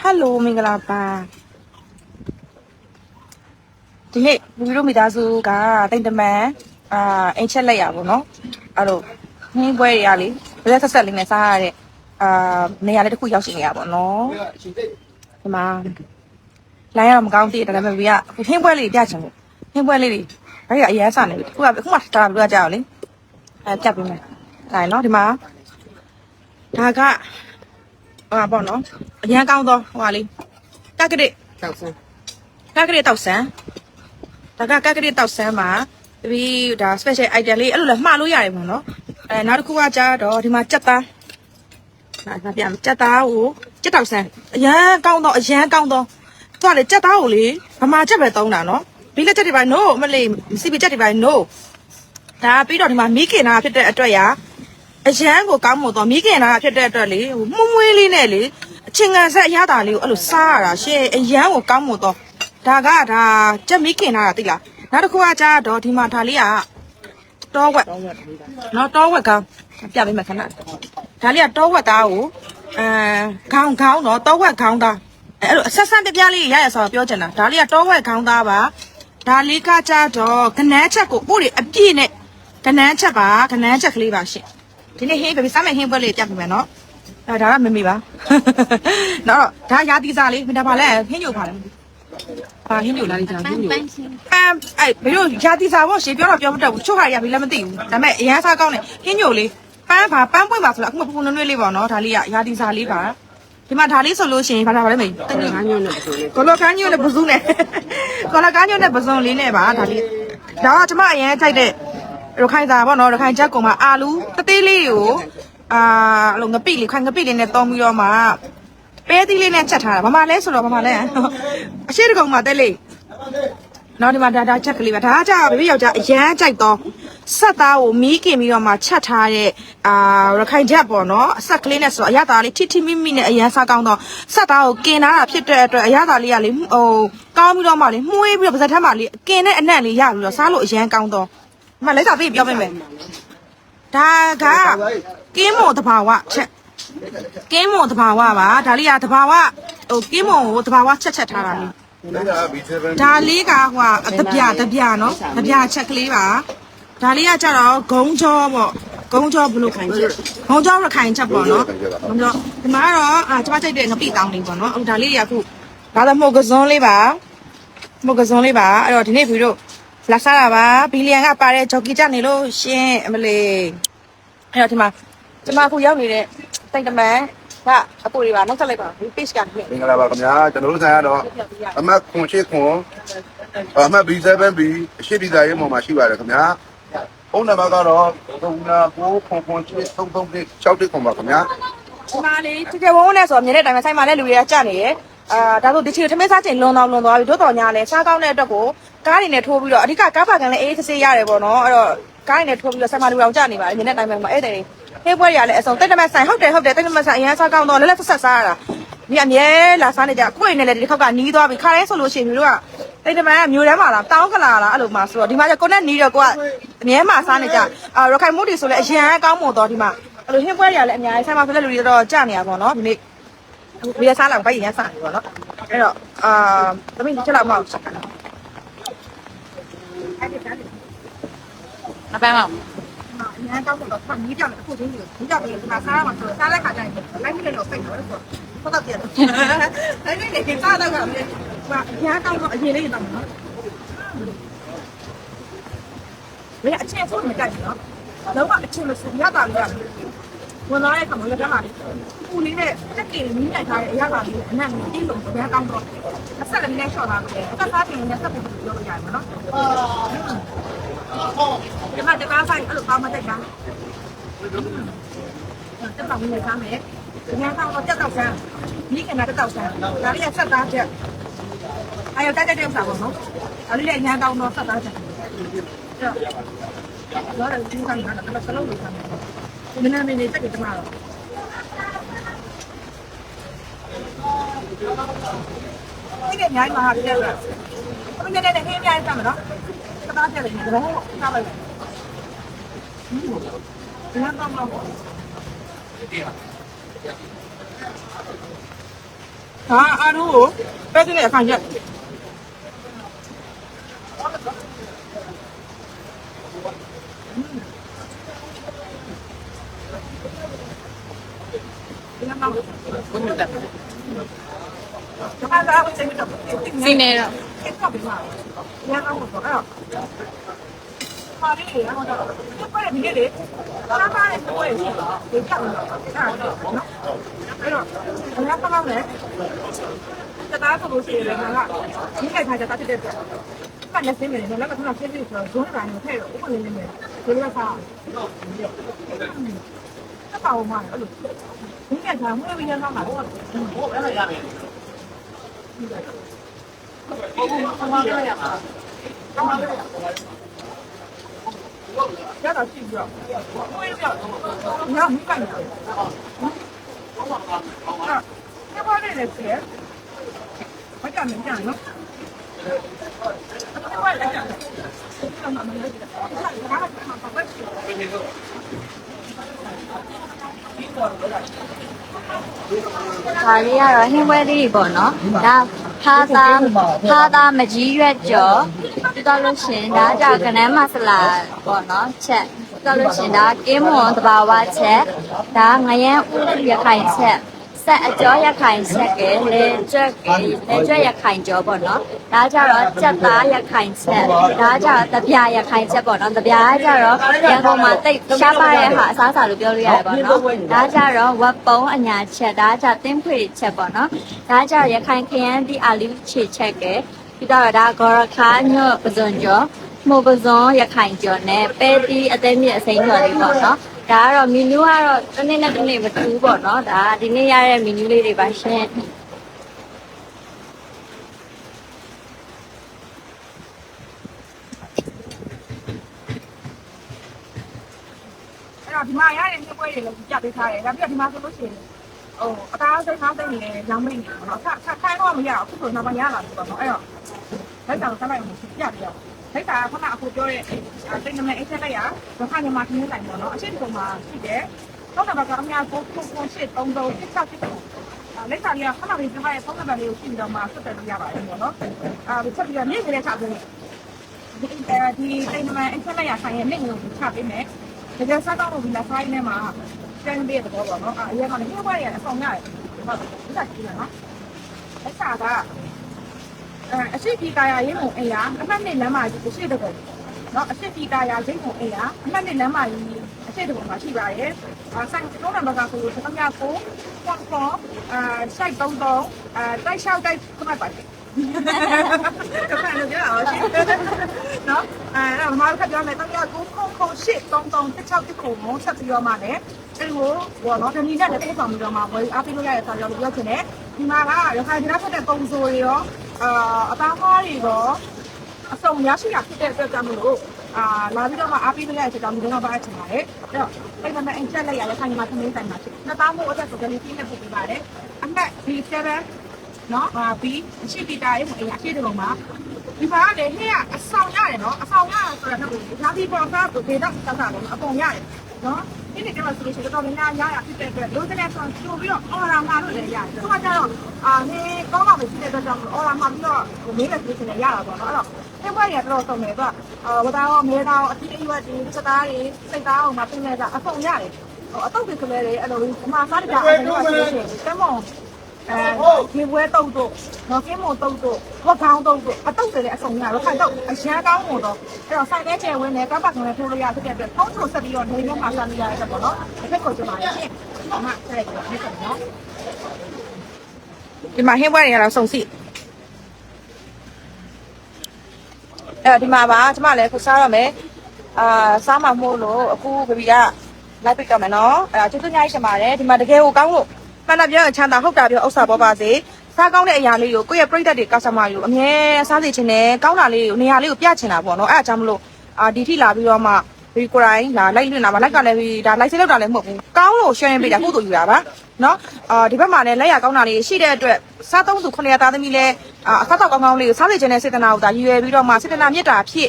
ဟယ်လိုမင်္ဂလာပါဒီနေ့ဘူဘီတို့မိသားစုကတိတ်တမန်အာအိမ်ချက်လက်ရပါတော့အဲ့တော့နှင်းပွဲတွေကလေဘယ်ဆက်ဆက်လေးနဲ့စားရတဲ့အာနေရာလေးတစ်ခုရောက်ရှိနေရပါတော့ဒီမှာလိုင်းရမကောင်းသေးတယ်ဒါပေမဲ့ဘီကအခုနှင်းပွဲလေးပြချင်လို့နှင်းပွဲလေးတွေဘယ်ကအရန်စနေပြီအခုကအခုမှတာဘီကကြောက်လေအဲပြပေးမယ်ဒါနော်ဒီမှာဒါက ဟိုပါပေါ့နော်အရန်ကောင်းတော့ဟိုပါလေးကက်ကရစ်တောက်စမ်းကက်ကရစ်တောက်ဆန်းဒါကကက်ကရစ်တောက်ဆန်းမှာဒီဒါ special item လေးအဲ့လိုလဲမှားလို့ရတယ်ပေါ့နော်အဲနောက်တစ်ခုကကြာတော့ဒီမှာကြက်သားဒါဒါပြန်ကြက်သားကိုကြက်တောက်ဆန်းအရန်ကောင်းတော့အရန်ကောင်းတော့သူကလေကြက်သားကိုလေဗမာကြက်ပဲသုံးတာနော်ဘီလက်ကြက်တွေပါ no မလေးစီပီကြက်တွေပါ no ဒါပြီးတော့ဒီမှာမီးကင်နာဖြစ်တဲ့အတွက်ရာ အရန်ကိုကောင်းမို့တော့မီးကင်နာဖြစ်တဲ့အတွက်လေဟိုမှုံမွေးလေးနဲ့လေအချင်းကန်ဆက်အရသာလေးကိုအဲ့လိုစားရတာရှေ့အရန်ကိုကောင်းမို့တော့ဒါကဒါကြက်မီးကင်နာတာသိလားနောက်တစ်ခုကကြာတော့ဒီမှာဒါလေးကတောဝက်တောင်းရတာလေးတာနော်တောဝက်ကောင်းပြပေးမယ်ခဏဒါလေးကတောဝက်သားကိုအဲခေါင်းခေါင်းတော့တောဝက်ခေါင်းသားအဲအဲ့လိုအဆက်ဆက်ပြပြလေးရရဆိုတော့ပြောချင်တာဒါလေးကတောဝက်ခေါင်းသားပါဒါလေးကကြတော့ကနန်းချက်ကိုပို့ရအပြည့်နဲ့ကနန်းချက်ပါကနန်းချက်ကလေးပါရှင် ဒီနေ့ဟင်းပဲစားမယ်ဟင်းပွဲလေးပြပေးမယ်နော်အဲဒါကမမေပါနော်ဒါရာသီစားလေးဒါပါလဲဟင်းညိုပါလဲပါဟင်းညိုလားဒီစားဟင်းညိုအမ်အဲ့ဘယ်လိုရာတီစာပေါ့ရှေပြောတော့ပြောမတတ်ဘူးချို့ဟာရပြီလည်းမသိဘူးဒါပေမဲ့အရန်စားကောင်းတယ်ဟင်းညိုလေးပန်းပါပန်းပွင့်ပါဆိုတော့အခုမှပူပူနွေ့နွေ့လေးပေါ့နော်ဒါလေးကရာတီစာလေးပါဒီမှာဒါလေးဆိုလို့ရှိရင်ဘာသာပါလဲမေတနည်းငါညွန့်နဲ့ပစုံလေးကောလကန်းညိုနဲ့ပဇုံနဲ့ကောလကန်းညိုနဲ့ပဇုံလေးနဲ့ပါဒါလေးဒါကကျမအရင်ကြိုက်တဲ့ ရခိုင်စာပေါ့နော်ရခိုင်ချက်ကုံမှာအာလူတသေးလေးကိုအာအဲ့လိုငပိလေးခိုင်ငပိလေးနဲ့တောင်းပြီးတော့မှပဲသီးလေးနဲ့ချက်ထားတာဘာမှလဲဆိုတော့ဘာမှလဲအရှိတကုံမှာတက်လေးနောက်ဒီမှာဒါဒါချက်ကလေးပါဒါကကြာဘေဘီယောက်ျားအရန်ကြိုက်တော့ဆက်သားကိုမီးကင်ပြီးတော့မှချက်ထားတဲ့အာရခိုင်ချက်ပေါ့နော်အဆက်ကလေးနဲ့ဆိုတော့အရသာလေးထိထိမိမိနဲ့အရန်စားကောင်းတော့ဆက်သားကိုကင်ထားတာဖြစ်တဲ့အတွက်အရသာလေးကလေဟိုကောင်းပြီးတော့မှလေမှုေးပြီးတော့ပါဇက်ထက်မှလေကင်တဲ့အနံ့လေးရပြီးတော့စားလို့အရန်ကောင်းတော့ ဒီမှာလက်စာပေးပြောပေးမယ်ဒါကကင်းမွန်တဘာဝချက်ကင်းမွန်တဘာဝပါဒါလေးကတဘာဝဟိုကင်းမွန်ကိုတဘာဝချက်ချက်ထားတာလေဒါလေးကဟိုဟာတပြတပြနော်တပြချက်ကလေးပါဒါလေးကကြတော့ဂုံကြောပေါ့ဂုံကြောဘလို့ခိုင်ချက်ဂုံကြောရခိုင်ချက်ပေါ့နော်ဂုံကြောဒီမှာကတော့အာကျမကြိုက်တဲ့ငပိတောင်းလေးပေါ့နော်အခုဒါလေးတွေကအခုဒါလည်းမှုတ်ကစွန်းလေးပါမှုတ်ကစွန်းလေးပါအဲ့တော့ဒီနေ့ဗီဒီယို လာစားတာပါဘီလီယံကပါတဲ့ဂျော်ကီကြနေလို့ရှင်အမလေးအဲ့တော့ဒီမှာကျမအခုရောက်နေတဲ့တိုင်တမန်ကအပူတွေပါနောက်ဆက်လိုက်ပါဒီ page ကနေမင်္ဂလာပါခင်ဗျာကျွန်တော်တို့ဆိုင်ကတော့အမှတ်ခွန်ရှိခွန်အမှတ် B7B အရှိပြည်သားရေးပေါ်မှာရှိပါတယ်ခင်ဗျာဖုန်းနံပါတ်ကတော့39ခွန်ခွန်ရှိ3361 61ခွန်ပါခင်ဗျာဒီမှာလေတကယ်ဝုန်းဝုန်းနဲ့ဆိုတော့မြင်တဲ့အတိုင်းပဲဆိုင်မှာလည်းလူတွေကကြာနေတယ် အာဒါဆိုဒီချီထမင်းစားချိန်လွန်တော့လွန်သွားပြီတို့တော်ညာလဲစားကောင်းတဲ့အတွက်ကိုကားတွေနဲ့ထိုးပြီးတော့အဓိကကားပါကန်လည်းအေးဆေးဆေးရတယ်ပေါ့နော်အဲ့တော့ကားတွေနဲ့ထိုးပြီးတော့ဆိုင်မှာလူအောင်ကြာနေပါတယ်မြင်တဲ့အတိုင်းပဲမှာအဲ့တဲ့ဟေးပွဲတွေကလည်းအစုံတိတ်တမတ်ဆိုင်ဟုတ်တယ်ဟုတ်တယ်တိတ်တမတ်ဆိုင်အရင်စားကောင်းတော့လဲလဲဆက်ဆက်စားရတာဒီအမြဲလာစားနေကြကိုယ့်အိမ်နဲ့လည်းဒီခေါက်ကနီးသွားပြီခါရဲဆိုလို့ရှိရင်မျိုးတို့ကတိတ်တမတ်ကမျိုးထဲမှာလားတောင်းခလာလားအဲ့လိုမှဆိုတော့ဒီမှာကျကိုနဲ့နီးတော့ကိုကအမြဲမှာစားနေကြအာရခိုင်မို့တီဆိုလည်းအရန်ကောင်းမွန်တော့ဒီမှာအဲ့လိုဟင်းပွဲတွေကလည်းအများကြီးဆိုင်မှာဆိုတဲ့လူတွေတော့ကြာနေရပါတော့ဒီနေ့ ဘယ်စားလောက်ပဲရမ်းစားနေပါတော့အဲ့တော့အာသမီးချက်လောက်မအောင်ဆက်တာအပန်းမအများကောင်းတော့ဖန်ကြီးကြမယ်အခုချင်းကြီးကြီးကြပြီဒီမှာစားရမှာဆိုစားလိုက်ခါကျရင်လိုက်ပြီးတော့ပိတ်တော့ဆိုတော့တော့ပြတယ်အဲ့ဒီလေစားတော့ကလည်းဟာအများကောင်းတော့အရင်လေးတော့နော်ဘယ်အချက်ဆုံးမကြိုက်ဘူးနော်လုံးဝအချက်မစရတာလေးက ဝင်လာတဲ့ခါမှာလည်းတမ်းပါလေပူလေးနဲ့တက်ကင်မီးနိုင်ထားတဲ့အရာပါလေးအနံ့ကိုအိမ်လုံးပြန်ကောင်းတော့အဆက်လည်းနည်းရှော့ထားတယ်အသက်သားပြင်နဲ့ဆက်ပြီးပြောလို့ရတယ်နော်ဒီမှာတကားဆိုင်အဲ့လိုကောင်းမတက်တာတက်ပါဝင်နေသားမယ်ညကောင်းတော့တက်တော့ဆန်းမိခင်ကတက်တော့ဆန်းဒါလေးကဆက်သားချက်အဲ့ရတက်တက်တက်စားပါနော်ဒါလေးလည်းညကောင်းတော့ဆက်သားချက်တော့တော့ဒီကောင်ကတော့ကလုံးလို့ဆန်း မင်းမင်းလေးတက်ကြမှာတော့ဒီကညိုင်းမှာဟာပြည့်တယ်။အမေနဲ့နဲ့ဟင်းမြိုင်းဆမ်းမနော်။ကတားပြတယ်ဒီတော့ထားလိုက်။ဒီကတော့ဒါအာလူကိုပဲတင်တဲ့အခါကျဒီမှာ ဘယ်လိုလဲ။ဒါကလည်းအချိန်မတော့စီနေတော့အဲ့တော့ဒီမှာရအောင်တော့အဲ့တော့ပါလေးရအောင်တော့ဒီပါလေးဒီလေစားပါလေးပွဲရှိတော့ဒီကြောက်တော့အဲ့ဒါနော်အဲ့တော့အများဆုံးလည်းတသားဆိုလို့ရှိရင်လည်းငါကဒီခိုက်ထားကြတာဖြစ်တဲ့အတွက်ကလည်းစင်းနေတယ်လည်းကထပ်ဖြစ်ဖြစ်ဆို တော့ဇွန်းတိုင်းကိုထည့်တော့ဥပဒေလေးနဲ့ဒီလိုစားတော့ပါဦးမအဲ့လိုဒီကထားမွေးပြီးရအောင်ပါဟုတ်ဟုတ်အဲ့ဒါရမယ်ရတာရှိပြီးတော့ဝေးပြောညမကိုင်တယ်အဲ့ဘာလဲလဲပြဲမကြမ်းမကြမ်းနော်အဲ့ဘာလဲကြမ်း ဒါလေးကတော့ဟင်းပွဲလေးတွေပေါ့နော်ဒါဖာသားဖာသားမကြီးရွက်ကြော်ပြီးတော့လို့ရှရင်ဒါကြောင့်ကနန်းမဆလာပေါ့နော်ချက်ပြီးတော့လို့ရှရင်ဒါကင်းမွန်တဘာဝချက်ဒါငရမ်းဥရခိုင်ချက် ဆက်အကျော်ရခိုင်ချက်ကလေကြက်ကလေကြက်ရခိုင်ကြောပေါ့နော်ဒါကြတော့ကြက်သားရခိုင်ချက်ဒါကြတော့တပြားရခိုင်ချက်ပေါ့နော်တပြားကကြတော့ရန်ကုန်မှာတိတ်ရှားပါတဲ့ဟာအစားအစာလို့ပြောလို့ရတယ်ပေါ့နော်ဒါကြတော့ဝက်ပုံးအညာချက်ဒါကြတင်းဖွေချက်ပေါ့နော်ဒါကြတော့ရခိုင်ခရမ်းဒီအာလီချေချက်ကပြီးတော့ဒါဂေါရခါညော့ပဇွန်ကျော်မှုပဇွန်ရခိုင်ကျော်နဲ့ပဲတီအသေးမြင့်အစိမ်းကျော်လေးပေါ့နော် ဒါကတော့မီနူကတော့တစ်နေ့နဲ့တစ်နေ့မတူဘူးပေါ့နော်ဒါဒီနေ့ရတဲ့မီနူလေးတွေပါရှင်အဲ့တော့ဒီမှာရတဲ့ပွဲတွေလည်းကြပ်ပေးထားတယ်ဒါပြီးတော့ဒီမှာဆိုလို့ရှိရင်ဟိုအသားစိတ်ထားစိတ်နေတယ်ရောင်းမိနေတယ်နော်ဆက်ဆက်ခိုင်းတော့မရဘူးအခုဆိုတော့မရလာဘူးပေါ့နော်အဲ့တော့လက်တောင်ဆက်လိုက်အောင်ပြပြရော လက်တာခဏအခုပြောတဲ့စိတ်နမဲအိတ်ဆက်လိုက်ရဘခါညမှာခင်းလိုက်ပေါ့နော်အရှိတကုံမှာရှိတယ်တော့တော့ကအများကိုကိုကိုရှစ်3 3 6 6လက်တာလေးကခဏလေးပြထားတဲ့ပုံစံလေးကိုရှင်းတော့မှဆက်တယ်ရပါတယ်ပေါ့နော်အာဒီချက်ပြီးတော့မြင့်နေတဲ့ချက်ပြီးဒီအဲဒီစိတ်နမဲအိတ်ဆက်လိုက်ရဆိုင်ရဲ့မြင့်ကိုချပေးမယ်တကယ်စားတော့ဘူးလားဖိုင်းထဲမှာကျန်တဲ့တော့ပေါ့နော်အရင်ကလည်းဘယ်ဘက်ရအဆောင်ရတယ်ဟုတ်ဒီကကြည့်ရနော်အဲ့စာက အအရှိတီကာယာရင်းကိုအရာအမှတ်နဲ့လမ်းမကြီးအရှိတကုံနော်အရှိတီကာယာရင်းကိုအရာအမှတ်နဲ့လမ်းမကြီးအရှိတကုံမှာရှိပါရဲ့အာဆိုင်တော့နံပါတ်ကဆိုတော့မြတ်ကိုကွန်ကွန်အာဆိုင်တုံးတုံးအာတိုက်လျှောက်တိုက်ခမပါတယ်တော့ခါလို့ပြောအောင်ရှင်နော်အဲတော့မမကပြောမယ်တော့ရကိုခုံခုံရှစ်တုံးတုံးတစ်ချောက်တစ်ခုကိုဆက်ပြီးတော့မှလည်းအဲ့ကိုဘောနော်တမီနဲ့လည်းပို့ဆောင်ပြီးတော့မှဝယ်အားပေးလို့ရတဲ့ဆောင်းကြောင့်ပြောချင်တယ်ဒီမှာကရခိုင်ပြည်နယ်ဖက်တဲ့ပုံစိုးတွေရော အာအသားမားတွေရောအစုံရရှိတာဖြစ်တဲ့အတွက်ကြောင့်မလို့အာလာပြီးတော့မှအားပေးလို့ရတဲ့ကြောင့်ဒီတော့ပါချင်ပါတယ်အဲ့တော့အဲ့ဒါနဲ့အင်ချက်လိုက်ရရခိုင်မှာသမင်းတိုင်မှာဖြစ်နှစ်သားမို့အသက်ဆိုကြလို့ပြင်းနေပို့ပေးပါတယ်အမှတ် B7 နော်အာပြီးအရှိပီတာရဲ့အရာရှိတဲ့ပုံမှာဒီမှာကလည်းဟဲ့ကအဆောင်ရတယ်နော်အဆောင်ရဆိုတော့ဒီနာဒီပေါ်စားကိုဒေတာစောက်တာလို့အကုန်ရတယ်နော် ဒီနေ့ကျမှဆိုလို့ရှိရင်တော်တော်များများရရဖြစ်တဲ့အတွက်လိုချင်တဲ့ဆိုချိုးပြီးတော့အော်လာမှာလို့လည်းရတယ်သူကကျတော့အာနေကောင်းပါပဲဖြစ်တဲ့အတွက်ကြောင့်အော်လာမှာပြီးတော့မေးလည်းဆိုရှင်လည်းရတာပေါ့နော်အဲ့တော့သင်ပွဲရတော့ဆုံးတယ်သူကအာဝသားရောမေးသားရောအတိအရွက်တွေစသားတွေစိတ်သားအောင်မှာပြင်နေတာအကုန်ရတယ်ဟိုအတုပ်တွေကလေးတွေအဲ့လိုဒီမှာစားကြအောင်လို့ဆိုလို့ရှိရင်တမော အဲဒီပွဲတုတ်တို့နော်ကင်းမတုတ်တို့ဝက်ကောင်းတုတ်တို့အတုပ်တွေလည်းအစုံရတော့ခိုင်တော့အရန်ကောင်းမို့တော့အဲ့တော့ဆိုင်တဲ့ကျယ်ဝင်းနဲ့ကပ်ပတ်ကလေးထိုးလို့ရဖြစ်တဲ့အတွက်ဖုန်းချိုဆက်ပြီးတော့နေထဲမှာစားလို့ရတဲ့ပေါ့နော်တစ်ခါကိုကျမရှင်းအမဆက်လိုက်တော့ဖြစ်တယ်နော်ဒီမှာဟင်းပွဲတွေကတော့စုံစီအဲ့ဒီမှာပါကျမလည်းခုစားရမယ်အာစားမှမို့လို့အခုဘဘီကလိုက်ပြတော့မယ်နော်အဲ့ဒါကျေးဇူးများရှင်ပါတယ်ဒီမှာတကယ်ကိုကောင်းလို့ မှန်တာပြောရင်ချမ်းသာဟုတ်တာပြောဥစ္စာပေါ်ပါစေစားကောင်းတဲ့အရာလေးကိုကိုယ့်ရဲ့ပြိတ္တတွေကစတမာတွေကိုအမြဲစားစေချင်တယ်ကောင်းတာလေးကိုနေရာလေးကိုပြချင်တာပေါ့နော်အဲ့ဒါကြောင့်မလို့အာဒီထိလာပြီးတော့မှ ဒီကိုရိုင်းလာလိုက်လွင့်လာပါလိုက်ကလည်းဒီဒါလိုက်စလောက်တာလည်းမဟုတ်ဘူးကောင်းလို့ share ပေးတာကုသိုလ်ယူတာပါနော်အာဒီဘက်မှာလည်းလက်ရကောင်းတာလေးရှိတဲ့အတွက်စားသုံးသူ900သားသမီးလည်းအာအစားတော့ကောင်းကောင်းလေးကိုစားစေချင်တဲ့စေတနာကိုဒါရည်ရွယ်ပြီးတော့မှစေတနာမေတ္တာဖြစ်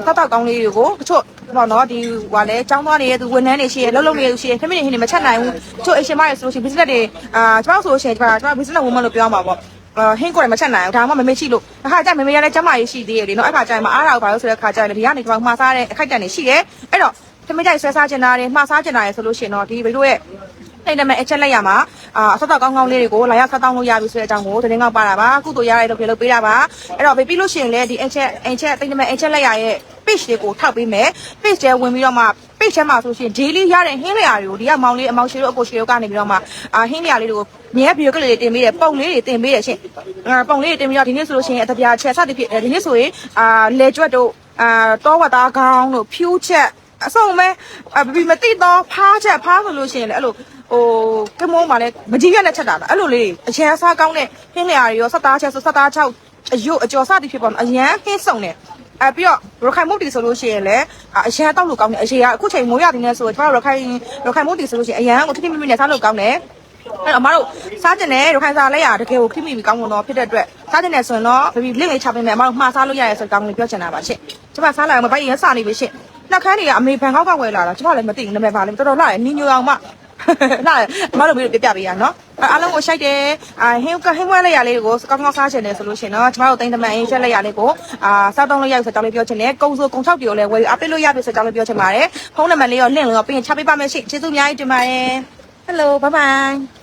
အစားတော့ကောင်းလေးတွေကိုတချို့ပေါ့နော်ဒီဟိုကလည်းចောင်းသွားနေတဲ့သူဝန်ထမ်းတွေရှိရလှုပ်လှုပ်နေသူရှိရခမင်းနေဟင်းနေမချက်နိုင်ဘူးတချို့အရှင်မတွေဆိုလို့ရှိရင် business တွေအာကျမတို့ဆိုလို့ရှိရင်ကျမကျမ business woman လို့ပြောမှာပေါ့အာ ဟင်းကိုလည်းမချက်နိုင်ဘူးဒါမှမမေ့ရှိလို့အခါကျမမေရလည်းကျမရေးရှိသေးတယ်လေနော်အခါကျရင်မအားရဘူးဘာလို့ဆိုတဲ့အခါကျရင်ဒီကနေကျမမှားစားတဲ့အခိုက်အတန့်တွေရှိတယ်အဲ့တော့ခမင်းကြိုက်ဆွဲစားချင်တာတွေမှားစားချင်တာတွေဆိုလို့ရှိရင်တော့ဒီဗီဒီယိုရဲ့အဲ့ဒါမဲ့အချက်လက်ရမှာအာအဆက်တော့ကောင်းကောင်းလေးတွေကိုလာရောက်ဆက်တောင်းလို့ရပြီဆိုတဲ့အကြောင်းကိုသတင်းကောက်ပါတာပါကုသိုလ်ရတဲ့လုပ်ပြလုပ်ပေးတာပါအဲ့တော့ပြီးလို့ရှိရင်လည်းဒီအချက်အချက်တိတ်နမဲ့အချက်လက်ရရဲ့ page တွေကိုထောက်ပေးမယ် page ထဲဝင်ပြီးတော့မှ page ထဲမှာဆိုရှင် daily ရတဲ့ဟင်းလျာတွေကိုဒီကမောင်လေးအမောင်ရှိတို့အကိုရှိတို့ကနေပြီးတော့မှအာဟင်းလျာလေးတွေကိုမြဲဗီဒီယိုကလေးတွေတင်ပေးတယ်ပုံလေးတွေတင်ပေးတယ်ရှင်အာပုံလေးတွေတင်ပြီးတော့ဒီနေ့ဆိုလို့ရှိရင်အတပြာချက်စသည်ဖြစ်ဒီနေ့ဆိုရင်အာလေကျွတ်တို့အာတောဝတ်သားခေါင်းတို့ဖြူးချက်အစုံမဲ့ဘီမတိတော့ဖားချက်ဖားဆိုလို့ရှိရင်လည်းအဲ့လိုဟိုကမိုးမှာလည်းမကြီးရနဲ့ချက်တာလားအဲ့လိုလေးအရန်စားကောင်းတဲ့ဟင်းလျာတွေရောစက်သားချက်ဆိုစက်သားချောက်အယုတ်အကျော်စသည်ဖြစ်ပါမယ်အရန်ဟင်းစုံတယ် အဲပြီးတော့ရခိုင်မုတ်တီဆိုလို့ရှိရင်လည်းအရန်တောက်လို့ကောင်းတယ်အရေကအခုချိန်မိုးရတဲ့နေဆိုတော့ကျမတို့ရခိုင်ရခိုင်မုတ်တီဆိုလို့ရှိရင်အရန်ကိုထိထိမိမိနဲ့စားလို့ကောင်းတယ်အဲ့တော့အမတို့စားကျင်တယ်ရခိုင်စားလဲရတကယ်ကိုခိမိမိကောင်းလို့တော့ဖြစ်တဲ့အတွက်စားကျင်တယ်ဆိုရင်တော့ဘီဘီလင့်လေးချပေးမယ်အမတို့မှားစားလို့ရရဲဆိုကောင်းလို့ပြောချင်တာပါရှင့်ကျမစားလိုက်အောင်မပိုက်ရင်စားနေပြီရှင့်နှက်ခမ်းတွေကအမေဖန်ကောက်ကဝယ်လာတာကျမလည်းမသိဘူးနာမည်ပါလေတော်တော်လှတယ်နင်းညိုအောင်မလာအမတို့မျိုးပြပြပေးရနော် အားလုံးကိုရှိုက်တယ်အာဟင်းကဟင်းဝဲလက်ရလေးကိုကောင်းကောင်းစားချင်တယ်ဆိုလို့ရှိရင်တော့ကျမတို့တိန်သမန်အင်းချက်လက်ရလေးကိုအာစားသုံးလို့ရပြီဆိုတော့လည်းပြောချင်တယ်ကုံစိုးကုံချောက်ပြိုလည်းဝယ်အပစ်လို့ရပြီဆိုတော့လည်းပြောချင်ပါတယ်ဖုန်းနံပါတ်လေးရောလင့်လို့ရောပြင်ချပေးပါမယ်ရှိကျေးဇူးအများကြီးတင်ပါတယ်ဟယ်လိုဘိုင်ဘိုင်